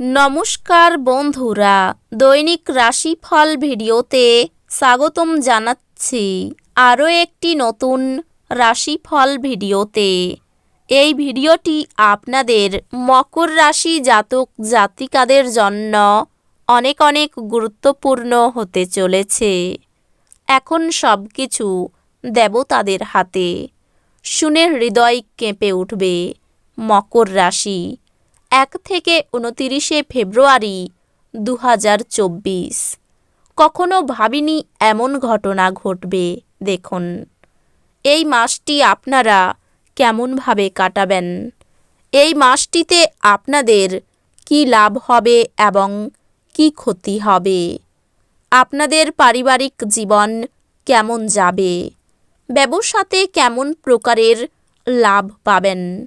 নমস্কার বন্ধুরা, দৈনিক রাশিফল ভিডিওতে স্বাগতম জানাচ্ছি আরও একটি নতুন রাশিফল ভিডিওতে। এই ভিডিওটি আপনাদের মকর রাশি জাতক জাতিকাদের জন্য অনেক অনেক গুরুত্বপূর্ণ হতে চলেছে। এখন সব কিছু দেবতাদের হাতে। শুনে হৃদয় কেঁপে উঠবে মকর রাশি। এক থেকে উনতিরিশে ফেব্রুয়ারি দু হাজার চব্বিশ। কখনো ভাবিনি এমন ঘটনা ঘটবে, দেখুন। এই মাসটি আপনারা কেমনভাবে কাটাবেন? এই মাসটিতে আপনাদের কি লাভ হবে এবং কি ক্ষতি হবে? আপনাদের পারিবারিক জীবন কেমন যাবে? ব্যবসাতে কেমন প্রকারের লাভ পাবেন?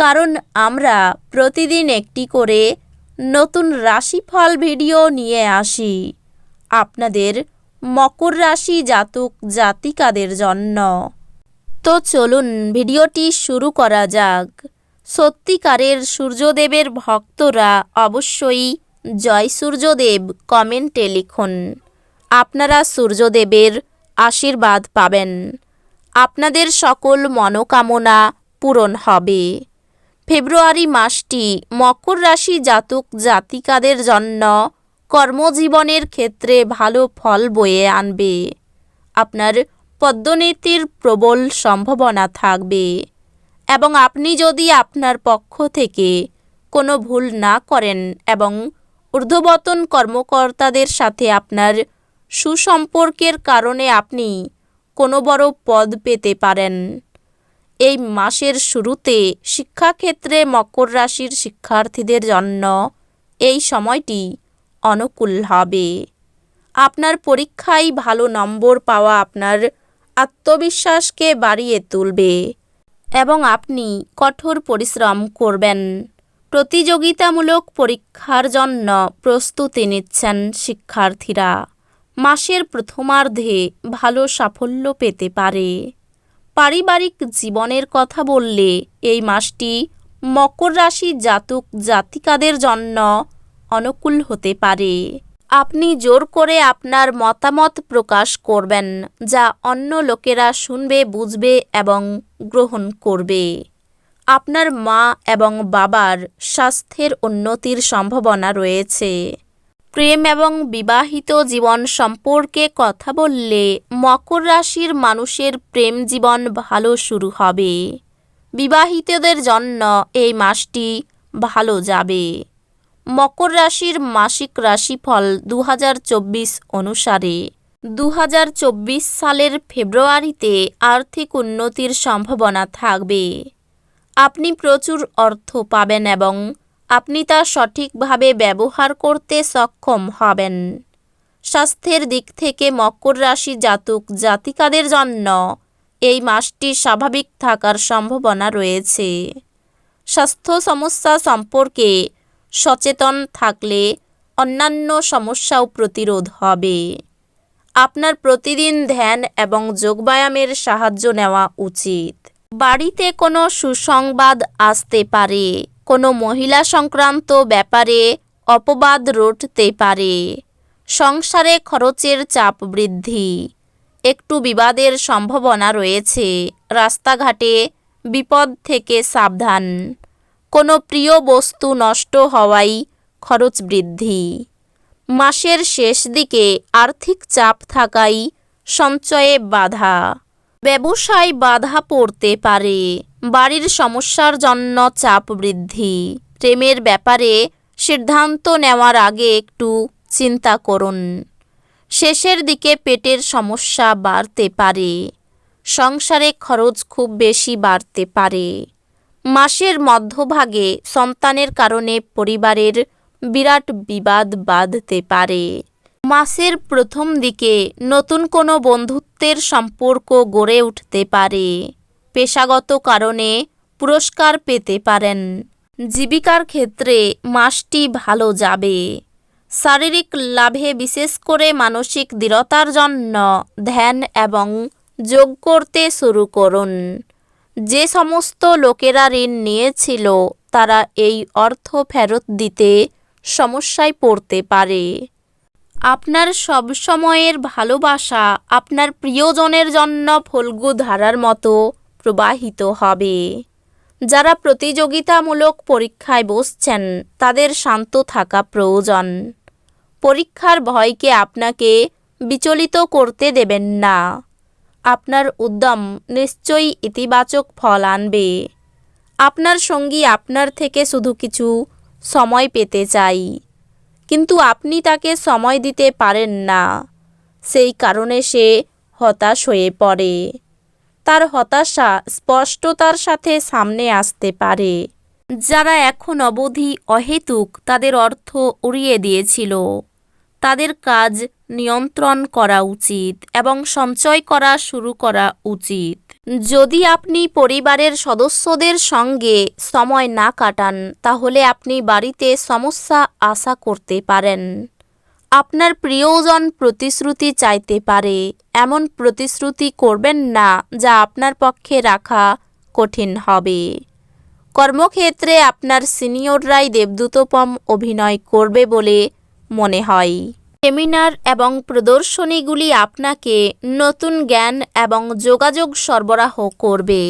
কারণ আমরা প্রতিদিন একটি করে নতুন রাশিফল ভিডিও নিয়ে আসি। আপনাদের মকর রাশি জাতক জাতিকাদের জন্য। তো চলুন ভিডিওটি শুরু করা যাক। সত্যিকারের সূর্যদেবের ভক্তরা অবশ্যই জয় সূর্যদেব কমেন্টে লিখুন। আপনারা সূর্যদেবের আশীর্বাদ পাবেন। আপনাদের সকল মনোকামনা পূরণ হবে। ফেব্রুয়ারি মাসটি মকর রাশি জাতক জাতিকাদের জন্য কর্মজীবনের ক্ষেত্রে ভালো ফল বয়ে আনবে। আপনার পদ্মনীতির প্রবল সম্ভাবনা থাকবে এবং আপনি যদি আপনার পক্ষ থেকে কোনো ভুল না করেন এবং ঊর্ধ্ববতন কর্মকর্তাদের সাথে আপনার সুসম্পর্কের কারণে আপনি কোনো বড় পদ পেতে পারেন। এই মাসের শুরুতে শিক্ষাক্ষেত্রে মকর রাশির শিক্ষার্থীদের জন্য এই সময়টি অনুকূল হবে। আপনার পরীক্ষায় ভালো নম্বর পাওয়া আপনার আত্মবিশ্বাসকে বাড়িয়ে তুলবে এবং আপনি কঠোর পরিশ্রম করবেন। প্রতিযোগিতামূলক পরীক্ষার জন্য প্রস্তুতি নিচ্ছেন শিক্ষার্থীরা। মাসের প্রথমার্ধে ভালো সাফল্য পেতে পারে। পারিবারিক জীবনের কথা বললে এই মাসটি মকর রাশি জাতক জাতিকাদের জন্য অনুকূল হতে পারে। আপনি জোর করে আপনার মতামত প্রকাশ করবেন, যা অন্য লোকেরা শুনবে, বুঝবে এবং গ্রহণ করবে। আপনার মা এবং বাবার স্বাস্থ্যের উন্নতির সম্ভাবনা রয়েছে। প্রেম এবং বিবাহিত জীবন সম্পর্কে কথা বললে মকর রাশির মানুষের প্রেম জীবন ভালো শুরু হবে। বিবাহিতদের জন্য এই মাসটি ভালো যাবে। মকর রাশির মাসিক রাশিফল দু হাজার চব্বিশ অনুসারে। দু হাজার চব্বিশ সালের ফেব্রুয়ারিতে আর্থিক উন্নতির সম্ভাবনা থাকবে। আপনি প্রচুর অর্থ পাবেন এবং আপনি তা সঠিকভাবে ব্যবহার করতে সক্ষম হবেন। স্বাস্থ্যের দিক থেকে মকর রাশি জাতক জাতিকাদের জন্য এই মাসটি স্বাভাবিক থাকার সম্ভাবনা রয়েছে। স্বাস্থ্য সমস্যা সম্পর্কে সচেতন থাকলে অন্যান্য সমস্যাও প্রতিরোধ হবে। আপনার প্রতিদিন ধ্যান এবং যোগব্যায়ামের সাহায্য নেওয়া উচিত। বাড়িতে কোনো সুসংবাদ আসতে পারে। কোনো মহিলা সংক্রান্ত ব্যাপারে অপবাদ রটতে পারে। সংসারে খরচের চাপ বৃদ্ধি। একটু বিবাদের সম্ভাবনা রয়েছে। রাস্তাঘাটে বিপদ থেকে সাবধান। কোনো প্রিয় বস্তু নষ্ট হওয়াই খরচ বৃদ্ধি। মাসের শেষ দিকে আর্থিক চাপ থাকাই সঞ্চয়ে বাধা। ব্যবসায় বাধা পড়তে পারে। বাড়ির সমস্যার জন্য চাপ বৃদ্ধি। প্রেমের ব্যাপারে সিদ্ধান্ত নেওয়ার আগে একটু চিন্তা করুন। শেষের দিকে পেটের সমস্যা বাড়তে পারে। সংসারে খরচ খুব বেশি বাড়তে পারে। মাসের মধ্যভাগে সন্তানের কারণে পরিবারের বিরাট বিবাদ বাঁধতে পারে। মাসের প্রথম দিকে নতুন কোনো বন্ধুত্বের সম্পর্ক গড়ে উঠতে পারে। পেশাগত কারণে পুরস্কার পেতে পারেন। জীবিকার ক্ষেত্রে মাসটি ভালো যাবে। শারীরিক লাভে বিশেষ করে মানসিক দৃঢ়তার জন্য ধ্যান এবং যোগ করতে শুরু করুন। যে সমস্ত লোকেরা ঋণ নিয়েছিল, তারা এই অর্থ ফেরত দিতে সমস্যায় পড়তে পারে। আপনার সব সময়ের ভালোবাসা আপনার প্রিয়জনের জন্য ফল্গু ধারার মতো প্রবাহিত হবে। যারা প্রতিযোগিতামূলক পরীক্ষায় বসছেন, তাদের শান্ত থাকা প্রয়োজন। পরীক্ষার ভয়কে আপনাকে বিচলিত করতে দেবেন না। আপনার উদ্যম নিশ্চয়ই ইতিবাচক ফল আনবে। আপনার সঙ্গী আপনার থেকে শুধু কিছু সময় পেতে চাই। কিন্তু আপনি তাকে সময় দিতে পারেন না। সেই কারণে সে হতাশ হয়ে পড়ে। তার হতাশা স্পষ্টতার সাথে সামনে আসতে পারে। যারা এখন অবধি অহেতুক তাদের অর্থ উড়িয়ে দিয়েছিল। তাদের কাজ নিয়ন্ত্রণ করা উচিত এবং সঞ্চয় করা শুরু করা উচিত। যদি আপনি পরিবারের সদস্যদের সঙ্গে সময় না কাটান, তাহলে আপনি বাড়িতে সমস্যা আশা করতে পারেন। আপনার প্রিয়জন প্রতিশ্রুতি চাইতে পারে, এমন প্রতিশ্রুতি করবেন না যা আপনার পক্ষে রাখা কঠিন হবে। কর্মক্ষেত্রে আপনার সিনিয়ররাই দেবদূতপম অভিনয় করবে বলে মনে হয়। সেমিনার এবং প্রদর্শনীগুলি আপনাকে নতুন জ্ঞান এবং যোগাযোগ সরবরাহ করবে।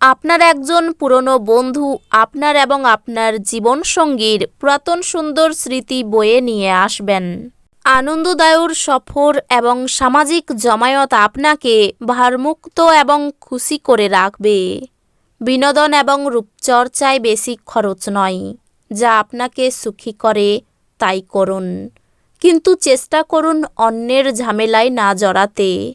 আপনার একজন পুরনো বন্ধু, আপনার এবং আপনার জীবনসঙ্গীর পুরাতন সুন্দর স্মৃতি বয়ে নিয়ে আসবেন। আনন্দদায়ুর সফর এবং সামাজিক জমায়েত আপনাকে ভারমুক্ত এবং খুশি করে রাখবে। বিনোদন এবং রূপচর্চায় বেশি খরচ নয়। যা আপনাকে সুখী করে, তাই করুন। কিন্তু চেষ্টা করুন অন্যের ঝামেলায় না জড়াতে।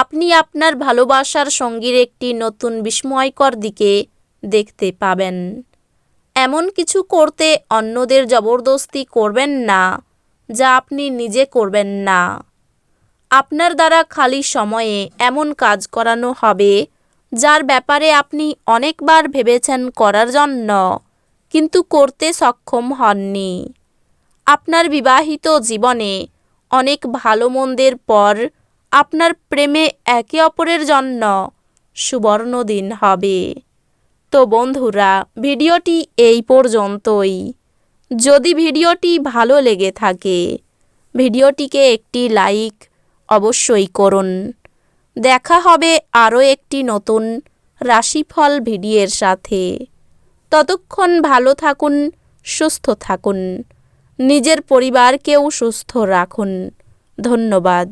আপনি আপনার ভালোবাসার সঙ্গীর একটি নতুন বিস্ময়কর দিকে দেখতে পাবেন। এমন কিছু করতে অন্যদের জবরদস্তি করবেন না, যা আপনি নিজে করবেন না। আপনার দ্বারা খালি সময়ে এমন কাজ করানো হবে, যার ব্যাপারে আপনি অনেকবার ভেবেছেন করার জন্য, কিন্তু করতে সক্ষম হননি। আপনার বিবাহিত জীবনে অনেক ভালো মন্দের পর আপনার প্রেমে একে অপরের জন্য সুবর্ণ দিন হবে। তো বন্ধুরা, ভিডিওটি এই পর্যন্তই। যদি ভিডিওটি ভালো লেগে থাকে, ভিডিওটিকে একটি লাইক অবশ্যই করুন। দেখা হবে আরও একটি নতুন রাশিফল ভিডিওর সাথে। ততক্ষণ ভালো থাকুন, সুস্থ থাকুন। নিজের পরিবারকেও সুস্থ রাখুন। ধন্যবাদ।